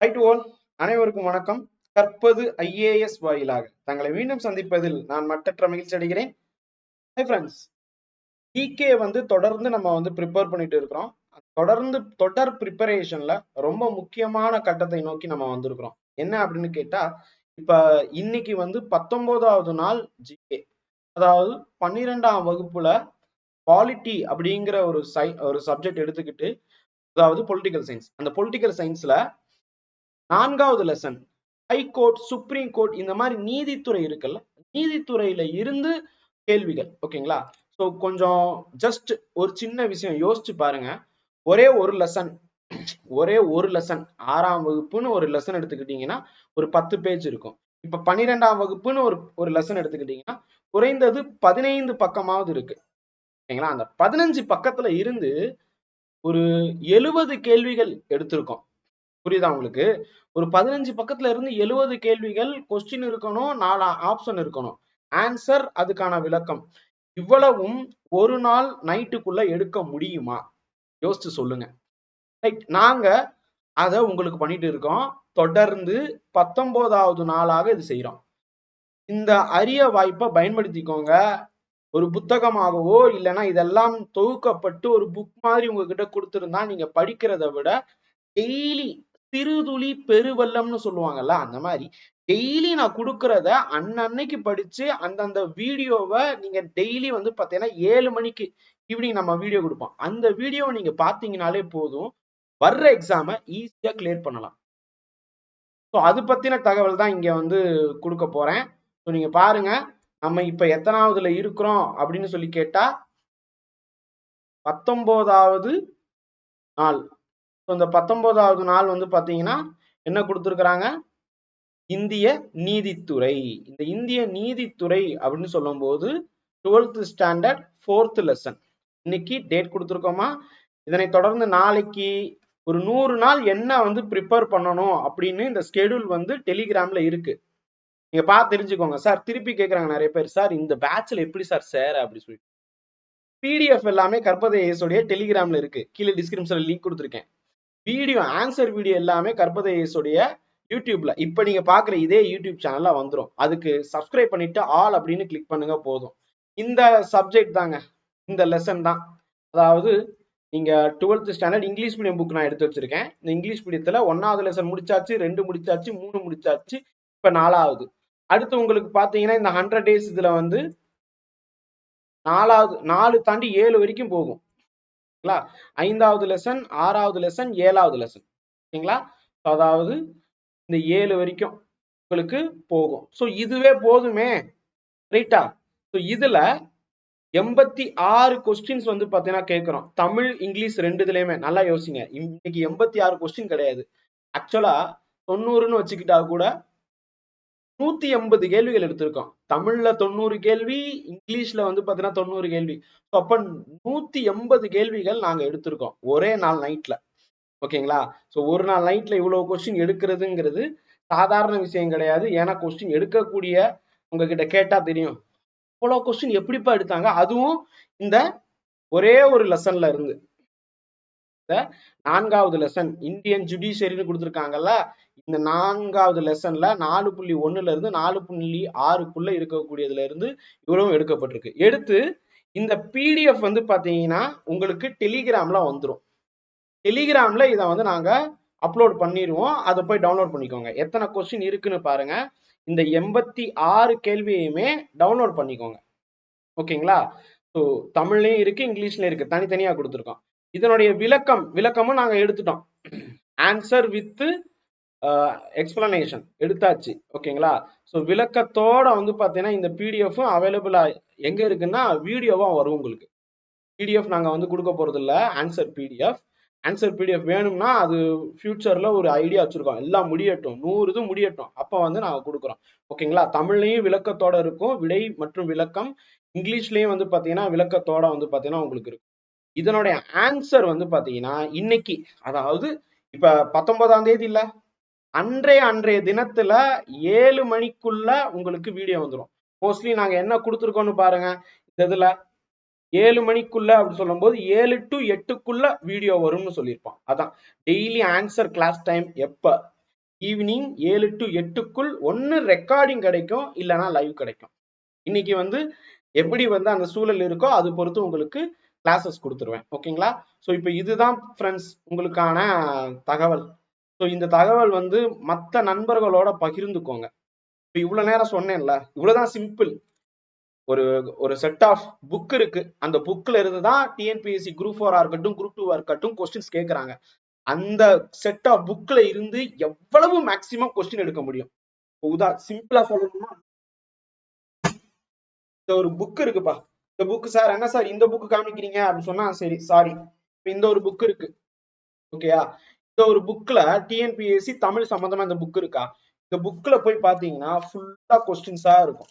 Right ஓல் அனைவருக்கும் வணக்கம். கற்பது ஐஏஎஸ் வாயிலாக தங்களை மீண்டும் சந்திப்பதில் நான் மட்டற்ற மகிழ்ச்சி அடைகிறேன். ஹை ஃப்ரெண்ட்ஸ் டிகே வந்து தொடர்ந்து நம்ம வந்து ப்ரிப்பேர் பண்ணிட்டு இருக்கிறோம். தொடர்ந்து தொடர் ப்ரிப்பரேஷன்ல ரொம்ப முக்கியமான கட்டத்தை நோக்கி நம்ம வந்திருக்கிறோம். என்ன அப்படின்னு கேட்டா இப்ப இன்னைக்கு வந்து பத்தொன்பதாவது நாள் ஜிகே. அதாவது பன்னிரெண்டாம் வகுப்புல பாலிட்டி அப்படிங்கிற ஒரு சை ஒரு சப்ஜெக்ட் எடுத்துக்கிட்டு அதாவது பொலிட்டிக்கல் சயின்ஸ் அந்த பொலிட்டிக்கல் சயின்ஸ்ல நான்காவது லெசன் ஹைகோர்ட் சுப்ரீம் கோர்ட் இந்த மாதிரி நீதித்துறை இருக்குல்ல நீதித்துறையில இருந்து கேள்விகள் ஓகேங்களா ஸோ கொஞ்சம் ஜஸ்ட் ஒரு சின்ன விஷயம் யோசிச்சு பாருங்க. ஒரே ஒரு லெசன் ஒரே ஒரு லெசன் ஆறாம் வகுப்புன்னு ஒரு லெசன் எடுத்துக்கிட்டீங்கன்னா ஒரு பத்து பேஜ் இருக்கும். இப்ப பன்னிரெண்டாம் வகுப்புன்னு ஒரு ஒரு லெசன் எடுத்துக்கிட்டீங்கன்னா குறைந்தது பதினைந்து பக்கமாவது இருக்கு. ஓகேங்களா அந்த பதினஞ்சு பக்கத்துல இருந்து ஒரு எழுபது கேள்விகள் எடுத்திருக்கோம். புரியுதா உங்களுக்கு? ஒரு பதினஞ்சு பக்கத்துல இருந்து எழுபது கேள்விகள் கொஸ்டின் இருக்கணும் நாலு ஆப்ஷன் இருக்கணும். ஆன்சர் அதுக்கான விளக்கம். இவ்வளவும் ஒரு நாள் நைட்டுக்குள்ள எடுக்க முடியுமா? யோசிச்சு சொல்லுங்க. ரைட் நாங்க அதை உங்களுக்கு பண்ணிட்டு இருக்கோம். தொடர்ந்து பத்தொன்பதாவது நாளாக இது செய்யறோம் இந்த அரிய வாய்ப்பை பயன்படுத்திக்கோங்க. ஒரு புத்தகமாகவோ இல்லைன்னா இதெல்லாம் தொகுக்கப்பட்டு ஒரு புக் மாதிரி உங்ககிட்ட கொடுத்துருந்தா நீங்க படிக்கிறத விட டெய்லி சிறுதுளி பெருவெள்ளம்னு சொல்லுவாங்கல்ல அந்த மாதிரி. டெய்லி நான் கொடுக்கறத அன்னன்னைக்கு படிச்சு அந்தந்த வீடியோவை நீங்க டெய்லி வந்து பாத்தீங்கன்னா ஏழு மணிக்கு ஈவினிங் நம்ம வீடியோ கொடுப்போம். அந்த வீடியோவை நீங்க பாத்தீங்கனாலே போதும். வர்ற எக்ஸாமை ஈஸியா கிளியர் பண்ணலாம். ஸோ அது பத்தின தகவல் தான் இங்க வந்து கொடுக்க போறேன். ஸோ நீங்க பாருங்க. நம்ம இப்ப எத்தனாவதுல இருக்கிறோம் அப்படின்னு சொல்லி கேட்டா பத்தொன்பதாவது நாள். ஸோ இந்த பத்தொன்பதாவது நாள் வந்து பார்த்தீங்கன்னா என்ன கொடுத்துருக்குறாங்க? இந்திய நீதித்துறை. இந்த இந்திய நீதித்துறை அப்படின்னு சொல்லும்போது டுவெல்த் ஸ்டாண்டர்ட் ஃபோர்த் லெசன் இன்னைக்கு டேட் கொடுத்துருக்கோமா? இதனை தொடர்ந்து நாளைக்கு ஒரு நூறு நாள் என்ன வந்து ப்ரிப்பேர் பண்ணணும் அப்படின்னு இந்த ஸ்கெடியூல் வந்து டெலிகிராம்ல இருக்கு. நீங்க பார்த்து தெரிஞ்சுக்கோங்க. சார் திருப்பி கேட்குறாங்க நிறைய பேர். சார் இந்த பேட்ச்ல எப்படி சார் சேர? அப்படி சொல்லிட்டு. பிடிஎஃப் எல்லாமே கற்பதையேஸோடைய டெலிகிராம்ல இருக்கு. கீழே டிஸ்கிரிப்ஷன்ல லிங்க் கொடுத்துருக்கேன். வீடியோ ஆன்சர் வீடியோ எல்லாமே கர்ப்பதேசுடைய யூடியூப்ல. இப்ப நீங்க பாக்குற இதே யூடியூப் சேனல்ல வந்துடும் அதுக்கு சப்ஸ்கிரைப் பண்ணிட்டு ஆல் அப்படின்னு கிளிக் பண்ணுங்க போதும். இந்த சப்ஜெக்ட் தாங்க. இந்த லெசன் தான். அதாவது நீங்க twelfth standard English medium book நான் எடுத்து வச்சிருக்கேன். இந்த இங்கிலீஷ் மீடியத்துல ஒன்னாவது லெசன் முடிச்சாச்சு ரெண்டு முடிச்சாச்சு மூணு முடிச்சாச்சு இப்ப நாலாவது. அடுத்து உங்களுக்கு பாத்தீங்கன்னா இந்த ஹண்ட்ரட் டேஸ் இதுல வந்து நாலாவது நாலு தாண்டி ஏழு வரைக்கும் போகும். ஓகேங்களா? ஐந்தாவது லெசன் ஆறாவது லெசன் ஏழாவது லெசன் ஓகேங்களா? அதாவது இந்த ஏழு வரைக்கும் உங்களுக்கு போகும். ஸோ இதுவே போதுமே. ரைட்டா ஸோ இதுல எண்பத்தி ஆறு கொஸ்டின்ஸ் வந்து பாத்தீங்கன்னா கேட்குறோம் தமிழ் இங்கிலீஷ் ரெண்டு இதுலையுமே நல்லா யோசிங்க. இன்னைக்கு எண்பத்தி ஆறு கொஸ்டின் கிடையாது. ஆக்சுவலா தொண்ணூறுன்னு வச்சுக்கிட்டா கூட நூத்தி எண்பது கேள்விகள் எடுத்திருக்கோம். தமிழ்ல தொண்ணூறு கேள்வி இங்கிலீஷ்ல வந்து பாத்தீங்கன்னா தொண்ணூறு கேள்வி. அப்ப நூத்தி எண்பது கேள்விகள் நாங்க எடுத்திருக்கோம் ஒரே நாள் நைட்ல. ஓகேங்களா? ஸோ ஒரு நாள் நைட்ல இவ்வளவு கொஸ்டின் எடுக்கிறதுங்கிறது சாதாரண விஷயம் கிடையாது. ஏன்னா கொஸ்டின் எடுக்கக்கூடிய உங்ககிட்ட கேட்டா தெரியும். இவ்வளோ கொஸ்டின் எப்படிப்பா எடுத்தாங்க? அதுவும் இந்த ஒரே ஒரு லெசன்ல இருந்து. நான்காவது லெசன் இந்தியன் ஜுடிஷியரின்னு கொடுத்துருக்காங்கல்ல இந்த நான்காவது லெசன்ல நாலு புள்ளி ஒண்ணுல இருந்து நாலு புள்ளி ஆறுக்குள்ள இருக்கக்கூடியதுல இருந்து இவ்வளவும் எடுக்கப்பட்டிருக்கு. எடுத்து இந்த பிடிஎஃப் வந்து பாத்தீங்கன்னா உங்களுக்கு டெலிகிராம்ல வந்துடும் டெலிகிராம்ல இதை வந்து நாங்க அப்லோட் பண்ணிடுவோம் அதை போய் டவுன்லோட் பண்ணிக்கோங்க. எத்தனை கொஸ்டின் இருக்குன்னு பாருங்க. இந்த எண்பத்தி ஆறு கேள்வியுமே டவுன்லோட் பண்ணிக்கோங்க. ஓகேங்களா? ஸோ தமிழ்லயும் இருக்கு இங்கிலீஷ்லயும் இருக்கு. தனித்தனியா கொடுத்துருக்கோம். இதனுடைய விளக்கம் விளக்கமும் நாங்க எடுத்துட்டோம். ஆன்சர் வித் எக்ஸ்பிளனேஷன் எடுத்தாச்சு. ஓகேங்களா? ஸோ விளக்கத்தோட வந்து பார்த்தீங்கன்னா இந்த பிடிஎஃப்பும் அவைலபிளா எங்க இருக்குன்னா வீடியோவாக வரும் உங்களுக்கு. பிடிஎஃப் நாங்கள் வந்து கொடுக்க போறது இல்லை ஆன்சர் பிடிஎஃப் ஆன்சர் பிடிஎஃப் வேணும்னா அது ஃபியூச்சர்ல ஒரு ஐடியா வச்சிருக்கோம். எல்லாம் முடியட்டும். நூறு இது முடியட்டும். அப்போ வந்து நாங்கள் கொடுக்குறோம். ஓகேங்களா? தமிழ்லையும் விளக்கத்தோட இருக்கும். விடை மற்றும் விளக்கம். இங்கிலீஷ்லேயும் வந்து பார்த்தீங்கன்னா விளக்கத்தோட வந்து பார்த்தீங்கன்னா உங்களுக்கு இருக்கும். இதனுடைய ஆன்சர் வந்து பார்த்தீங்கன்னா இன்னைக்கு அதாவது இப்ப பத்தொன்பதாம் தேதி இல்ல அன்றைய அன்றைய தினத்துல ஏழு மணிக்குள்ள உங்களுக்கு வீடியோ வந்துடும் மோஸ்ட்லி நாங்க என்ன கொடுத்துருக்கோம்னு பாருங்க இந்த இதுல ஏழு மணிக்குள்ள அப்படி சொல்லும்போது ஏழு டு எட்டுக்குள்ள வீடியோ வரும்னு சொல்லியிருப்போம் அதான் டெய்லி ஆன்சர் கிளாஸ் டைம் எப்ப? ஈவினிங் ஏழு டு எட்டுக்குள் ஒன்னு ரெக்கார்டிங் கிடைக்கும் இல்லைன்னா லைவ் கிடைக்கும். இன்னைக்கு வந்து எப்படி வந்து அந்த சூழல் இருக்கோ அது பொறுத்து உங்களுக்கு கிளாஸஸ் கொடுத்துருவேன். ஓகேங்களா ஸோ இப்போ இதுதான் ஃப்ரெண்ட்ஸ் உங்களுக்கான தகவல். ஸோ இந்த தகவல் வந்து மற்ற நண்பர்களோட பகிர்ந்துக்கோங்க. இப்போ இவ்வளோ நேரம் சொன்னேன்ல இவ்வளோதான் சிம்பிள் ஒரு ஒரு செட் ஆஃப் புக் இருக்கு. அந்த புக்கில் இருந்து தான் டிஎன்பிஎஸ்சி குரூப் ஃபோராக இருக்கட்டும் குரூப் டூவாக இருக்கட்டும் கொஸ்டின்ஸ் கேட்குறாங்க அந்த செட் ஆஃப் புக்கில் இருந்து எவ்வளவு மேக்சிமம் கொஸ்டின் எடுக்க முடியும்? உதா சிம்பிளா சொல்லணும்னா இந்த ஒரு புக் இருக்குப்பா. இந்த புக் சார் என்ன சார் இந்த புக் காமிக்கிறீங்க அப்படின்னு சொன்னா சரி சாரி இந்த ஒரு புக் இருக்கு. ஓகேயா இந்த ஒரு புக்ல டிஎன்பிஎஸ்சி தமிழ் சம்பந்தமா இந்த புக் இருக்கா? இந்த புக்ல போய் பாத்தீங்கன்னா ஃபுல்லா கொஸ்டின்ஸா இருக்கும்.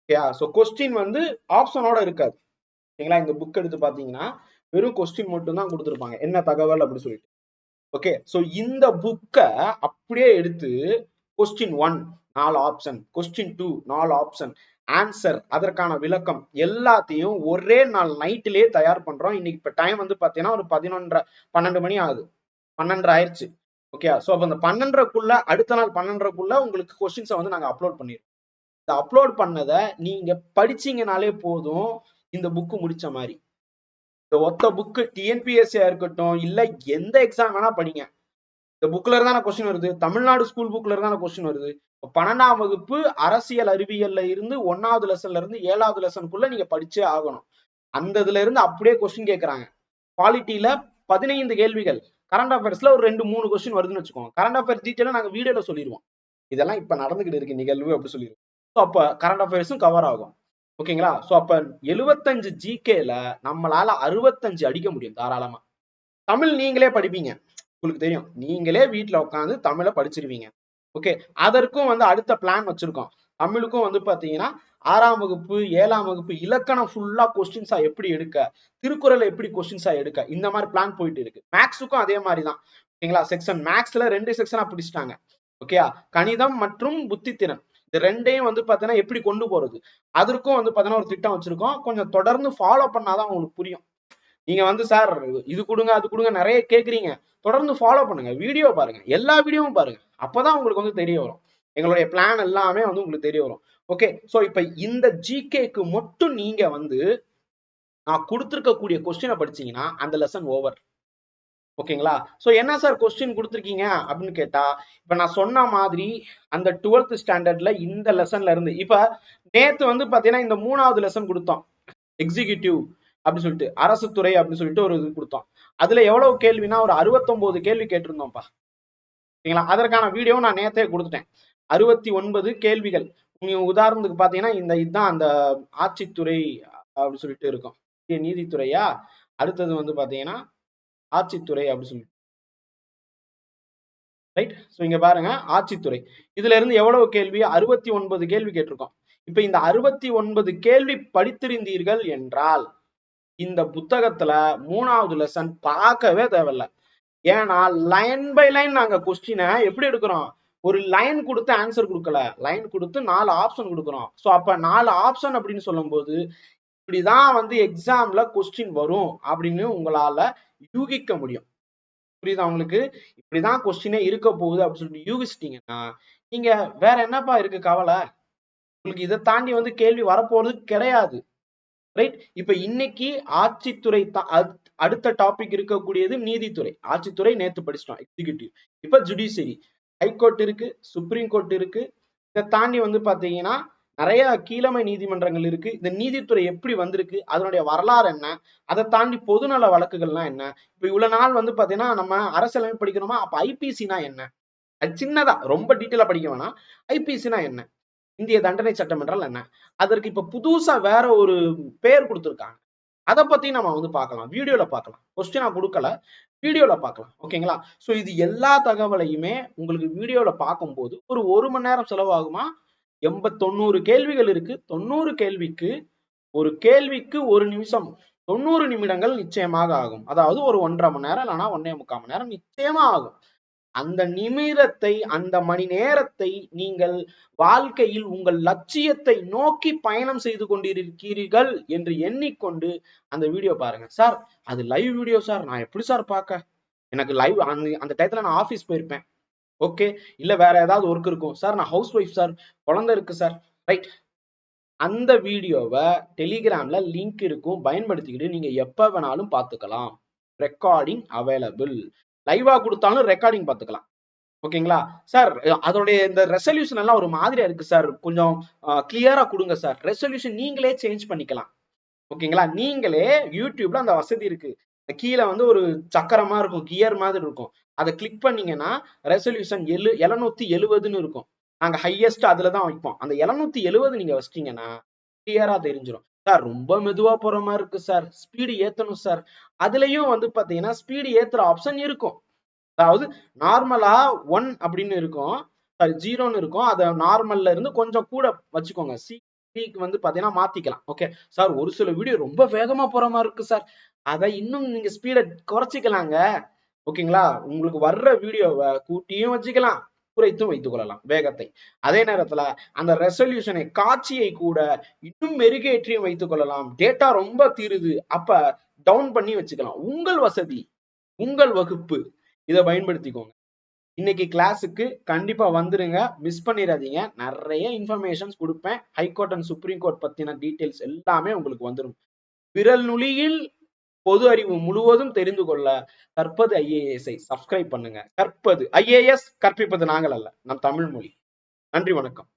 ஓகேயா ஸோ கொஸ்டின் வந்து ஆப்ஷனோட இருக்காது. ஓகேங்களா இந்த புக் எடுத்து பாத்தீங்கன்னா வெறும் கொஸ்டின் மட்டும் தான் கொடுத்துருப்பாங்க. என்ன தகவல் அப்படின்னு சொல்லிட்டு. ஓகே ஸோ இந்த புக்கை அப்படியே எடுத்து கொஸ்டின் ஒன் நாலு ஆப்ஷன் கொஸ்டின் டூ நாலு ஆப்ஷன் ஆன்சர் அதற்கான விளக்கம் எல்லாத்தையும் ஒரே நாள் நைட்டிலே தயார் பண்றோம். இன்னைக்கு இப்போ டைம் வந்து பார்த்தீங்கன்னா ஒரு பதினொன்றரை பன்னெண்டு மணி ஆகுது. பன்னெண்டரை ஆயிடுச்சு ஓகே ஸோ அப்போ அந்த பன்னெண்டரைக்குள்ள அடுத்த நாள் பன்னெண்டரைக்குள்ள உங்களுக்கு கொஸ்டின்ஸை வந்து நாங்கள் அப்லோட் பண்ணிடுவோம் இந்த அப்லோட் பண்ணதை நீங்க படிச்சீங்கனாலே போதும். இந்த புக்கு முடிச்ச மாதிரி. இந்த ஒத்த புக்கு டிஎன்பிஎஸ்சியா இருக்கட்டும் இல்லை எந்த எக்ஸாம் வேணா படிங்க. இந்த புக்ல இருந்தான கொஸ்டின் வருது? தமிழ்நாடு ஸ்கூல் புக்ல இருந்தான கொஸ்டின் வருது? பன்னெண்டாம் வகுப்பு அரசியல் அறிவியல்ல இருந்து ஒன்னாவது லெசன்ல இருந்து ஏழாவது லெசனுக்குள்ள நீங்க படிச்சே ஆகணும். அந்த இதுல இருந்து அப்படியே கொஸ்டின் கேட்கறாங்க குவாலிட்டியில பதினைந்து கேள்விகள். கரண்ட் அஃபேர்ஸ்ல ஒரு ரெண்டு மூணு கொஸ்டின் வருதுன்னு வச்சுக்கோங்க. கரண்ட் அஃபேர்ஸ் டீட்டெயிலும் நாங்க வீடியோல சொல்லிடுவோம். இதெல்லாம் இப்ப நடந்துகிட்டு இருக்கு நிகழ்வு அப்படி சொல்லிடுவோம். ஸோ அப்ப கரண்ட் அஃபேர்ஸும் கவர் ஆகும். ஓகேங்களா ஸோ அப்ப எழுவத்தஞ்சு ஜிகேல நம்மளால அறுபத்தஞ்சு அடிக்க முடியும் தாராளமா. தமிழ் நீங்களே படிப்பீங்க. உங்களுக்கு தெரியும். நீங்களே வீட்டுல உட்காந்து தமிழை படிச்சிருவீங்க. ஓகே அதற்கும் வந்து அடுத்த பிளான் வச்சிருக்கோம். தமிழுக்கும் வந்து பாத்தீங்கன்னா ஆறாம் வகுப்பு ஏழாம் வகுப்பு இலக்கணம் ஃபுல்லா கொஸ்டின்ஸா எப்படி எடுக்க? திருக்குறளை எப்படி கொஸ்டின்ஸா எடுக்க? இந்த மாதிரி பிளான் போயிட்டு இருக்கு. மேக்ஸுக்கும் அதே மாதிரி தான். ஓகேங்களா? செக்ஷன் மேக்ஸ்ல ரெண்டு செக்ஷனா பிடிச்சிட்டாங்க. ஓகேயா? கணிதம் மற்றும் புத்தித்திறன். இந்த ரெண்டையும் வந்து பாத்தீங்கன்னா எப்படி கொண்டு போறது? அதற்கும் வந்து பாத்தீங்கன்னா ஒரு திட்டம் வச்சிருக்கோம். கொஞ்சம் தொடர்ந்து ஃபாலோ பண்ணாதான் உங்களுக்கு புரியும். நீங்க வந்து சார் இது கொடுங்க அது கொடுங்க நிறைய கேக்குறீங்க. தொடர்ந்து ஃபாலோ பண்ணுங்க. வீடியோ பாருங்க. எல்லா வீடியோவும் பாருங்க. அப்பதான் உங்களுக்கு வந்து தெரிய வரும். எங்களுடைய பிளான் எல்லாமே வந்து உங்களுக்கு தெரிய வரும். ஓகே சோ இப்ப இந்த ஜிகேக்கு மட்டும் நீங்க வந்து நான் கொடுத்துருக்கக்கூடிய கொஸ்டினை படிச்சீங்கன்னா அந்த லெசன் ஓவர் ஓகேங்களா ஸோ என்ன சார் கொஸ்டின் கொடுத்துருக்கீங்க? அப்படின்னு கேட்டா இப்ப நான் சொன்ன மாதிரி அந்த டுவெல்த் ஸ்டாண்டர்ட்ல இந்த லெசன்ல இருந்து இப்ப நேத்து வந்து பாத்தீங்கன்னா இந்த மூணாவது லெசன் கொடுத்தோம். எக்ஸிகியூட்டிவ் அப்படின்னு சொல்லிட்டு அரசு துறை அப்படின்னு சொல்லிட்டு ஒரு இது கொடுத்தோம். அதுல எவ்வளவு கேள்வினா ஒரு அறுபத்தொன்பது கேள்வி கேட்டிருந்தோம்ப்பா. சரிங்களா? அதற்கான வீடியோ நான் நேத்தே கொடுத்துட்டேன். அறுபத்தி ஒன்பது கேள்விகள். நீங்க உதாரணத்துக்கு பாத்தீங்கன்னா இந்த இதுதான் அந்த ஆட்சித்துறை அப்படின்னு சொல்லிட்டு இருக்கும். இது நீதித்துறையா? அடுத்தது வந்து பாத்தீங்கன்னா ஆட்சித்துறை அப்படின்னு சொல்லிட்டு. ரைட் ஸோ இங்க பாருங்க. ஆட்சித்துறை. இதுல இருந்து எவ்வளவு கேள்வி? அறுபத்தி ஒன்பது கேள்வி கேட்டிருக்கோம். இப்ப இந்த அறுபத்தி ஒன்பது கேள்வி படித்திருந்தீர்கள் என்றால் இந்த புத்தகத்துல மூணாவது லெசன் பார்க்கவே தேவையில்ல. ஏன்னா லைன் பை லைன் நாங்க கொஸ்டினை எப்படி எடுக்கிறோம்? ஒரு லைன் கொடுத்து ஆன்சர் கொடுக்கல. லைன் கொடுத்து நாலு ஆப்ஷன் கொடுக்குறோம். ஸோ அப்ப நாலு ஆப்ஷன் அப்படின்னு சொல்லும்போது இப்படிதான் வந்து எக்ஸாம்ல கொஸ்டின் வரும் அப்படின்னு உங்களால யூகிக்க முடியும். புரியுதா உங்களுக்கு? இப்படிதான் கொஸ்டினே இருக்க போகுது அப்படின்னு சொல்லிட்டு யூகிச்சிட்டீங்கன்னா நீங்க வேற என்னப்பா இருக்கு கவலை? உங்களுக்கு இதை தாண்டி வந்து கேள்வி வரப்போறது கிடையாது. ரைட் இப்ப இன்னைக்கு ஆட்சித்துறை அடுத்த டாபிக் இருக்கக்கூடியது நீதித்துறை. ஆட்சித்துறை நேத்து படிச்சிட்டோம் எக்ஸிகியூட்டிவ் இப்ப ஜுடிஷியரி ஹைகோர்ட் இருக்கு சுப்ரீம் கோர்ட் இருக்கு. இதை தாண்டி வந்து பாத்தீங்கன்னா நிறைய கீழமை நீதிமன்றங்கள் இருக்கு. இந்த நீதித்துறை எப்படி வந்திருக்கு அதனுடைய வரலாறு என்ன அதை தாண்டி பொதுநல வழக்குகள்லாம் என்ன இப்ப இவ்வளவு நாள் வந்து பாத்தீங்கன்னா நம்ம அரசியலமைப்பு படிக்கணுமா? அப்ப ஐபிசினா என்ன? அது சின்னதா ரொம்ப டீட்டெயிலா படிக்க வேணாம். ஐபிசினா என்ன? இந்திய தண்டனை சட்டம் என்றால் என்ன? அதற்கு இப்ப புதுசா வேற ஒரு பெயர் கொடுத்துருக்காங்க. அதை பத்தி நம்ம வந்து பார்க்கலாம். வீடியோல பார்க்கலாம். கொஸ்டினா கொடுக்கல. வீடியோல பார்க்கலாம். ஓகேங்களா சோ இது எல்லா தகவலையுமே உங்களுக்கு வீடியோல பார்க்கும்போது ஒரு ஒரு மணி நேரம் செலவாகுமா? எண்பத் தொண்ணூறு கேள்விகள் இருக்கு. தொண்ணூறு கேள்விக்கு ஒரு கேள்விக்கு ஒரு நிமிஷம். தொண்ணூறு நிமிடங்கள் நிச்சயமாக ஆகும். அதாவது ஒரு ஒன்றரை மணி நேரம் இல்லைன்னா ஒன்னே முக்கால் மணி நேரம் நிச்சயமா ஆகும். அந்த நிமிடத்தை அந்த மணி நேரத்தை நீங்கள் வாழ்க்கையில் உங்கள் லட்சியத்தை நோக்கி பயணம் செய்து கொண்டிருக்கிறீர்கள் என்று எண்ணிக்கொண்டு அந்த வீடியோ பாருங்க. சார் அது லைவ் வீடியோ சார். நான் எப்படி சார் பார்க்க எனக்கு லைவ் அந்த அந்த டயத்துல நான் ஆஃபீஸ் போயிருப்பேன். ஓகே இல்ல வேற ஏதாவது ஒர்க் இருக்கும். சார் நான் ஹவுஸ் ஒய்ஃப் சார். குழந்தை இருக்கு சார். ரைட் அந்த வீடியோவை டெலிகிராம்ல லிங்க் இருக்கும். பயன்படுத்திக்கிட்டு நீங்க எப்ப வேணாலும் பார்த்துக்கலாம் ரெக்கார்டிங் அவைலபிள் லைவா கொடுத்தாலும் ரெக்கார்டிங் பார்த்துக்கலாம். ஓகேங்களா? சார் அதோடைய இந்த ரெசல்யூஷன் எல்லாம் ஒரு மாதிரியா இருக்கு சார் கொஞ்சம் கிளியரா கொடுங்க சார் ரெசல்யூஷன் நீங்களே சேஞ்ச் பண்ணிக்கலாம். ஓகேங்களா? நீங்களே யூடியூப்ல அந்த வசதி இருக்கு. கீழே வந்து ஒரு சக்கரமா இருக்கும் கியர் மாதிரி இருக்கும். அதை கிளிக் பண்ணீங்கன்னா ரெசல்யூஷன் எழு எழுநூத்தி எழுபதுன்னு இருக்கும். நாங்க ஹையஸ்ட் அதுல தான் வைப்போம். அந்த எழுநூத்தி எழுபது நீங்க வச்சிட்டீங்கன்னா கிளியரா தெரிஞ்சிடும் சார் ரொம்ப மெதுவா போற மாதிரி இருக்கு சார். Speed ஏத்தணும் sir. அதுலயும் வந்து பாத்தீங்கன்னா ஸ்பீடு ஏத்துற ஆப்ஷன் இருக்கும். அதாவது நார்மலா ஒன் அப்படின்னு இருக்கும். சாரி ஜீரோன்னு இருக்கும். அதை நார்மல்ல இருந்து கொஞ்சம் கூட வச்சுக்கோங்க. சிக்கு வந்து பாத்தீங்கன்னா மாத்திக்கலாம். ஓகே சார் ஒரு சில வீடியோ ரொம்ப வேகமா போற மாதிரி இருக்கு சார். அதை இன்னும் நீங்க ஸ்பீடை குறைச்சிக்கலாங்க. ஓகேங்களா உங்களுக்கு வர்ற வீடியோவை கூட்டியும் வச்சுக்கலாம். குறைத்தும் வைத்துக் கொள்ளலாம். வேகத்தை. அதே நேரத்துல அந்த ரெசல்யூஷனை காட்சியை கூட இன்னும் மெருகேற்றியும் வைத்துக் கொள்ளலாம். டேட்டா ரொம்ப தீருது. அப்ப டவுன் பண்ணி வச்சுக்கலாம். உங்கள் வசதி உங்கள் வகுப்பு இதை பயன்படுத்திக்கோங்க. இன்னைக்கு கிளாஸுக்கு கண்டிப்பா வந்துருங்க. மிஸ் பண்ணிடாதீங்க. நிறைய இன்ஃபர்மேஷன்ஸ் கொடுப்பேன். High court and supreme court பத்தின டீட்டெயில்ஸ் எல்லாமே உங்களுக்கு வந்துடும் விரல் நுனியில் பொது அறிவு முழுவதும் தெரிந்து கொள்ள கற்பது ஐஏஎஸ்ஐ சப்ஸ்கிரைப் பண்ணுங்க. கற்பது ஐஏஎஸ் கற்பிப்பது நாங்கள் அல்ல நம் தமிழ் மொழி. நன்றி வணக்கம்.